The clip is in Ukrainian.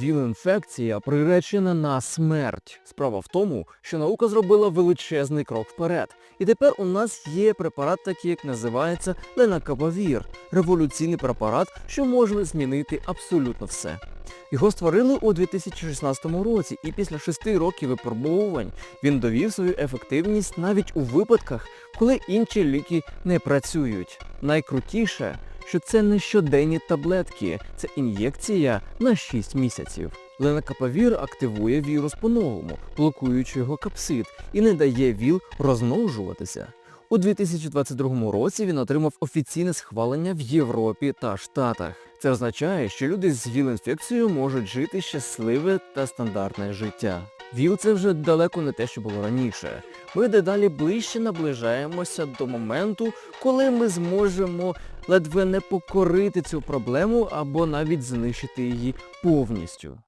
ВІЛ-інфекція приречена на смерть. Справа в тому, що наука зробила величезний крок вперед. І тепер у нас є препарат, такий, як називається ленакабавір. Революційний препарат, що може змінити абсолютно все. Його створили у 2016 році, і після шести років випробовувань він довів свою ефективність навіть у випадках, коли інші ліки не працюють. Найкрутіше, що це не щоденні таблетки, це ін'єкція на 6 місяців. Ленакапавір активує вірус по-новому, блокуючи його капсид, і не дає ВІЛ розмножуватися. У 2022 році він отримав офіційне схвалення в Європі та Штатах. Це означає, що люди з ВІЛ-інфекцією можуть жити щасливе та стандартне життя. ВІЛ це вже далеко не те, що було раніше. Ми дедалі ближче наближаємося до моменту, коли ми зможемо ледве не покорити цю проблему або навіть знищити її повністю.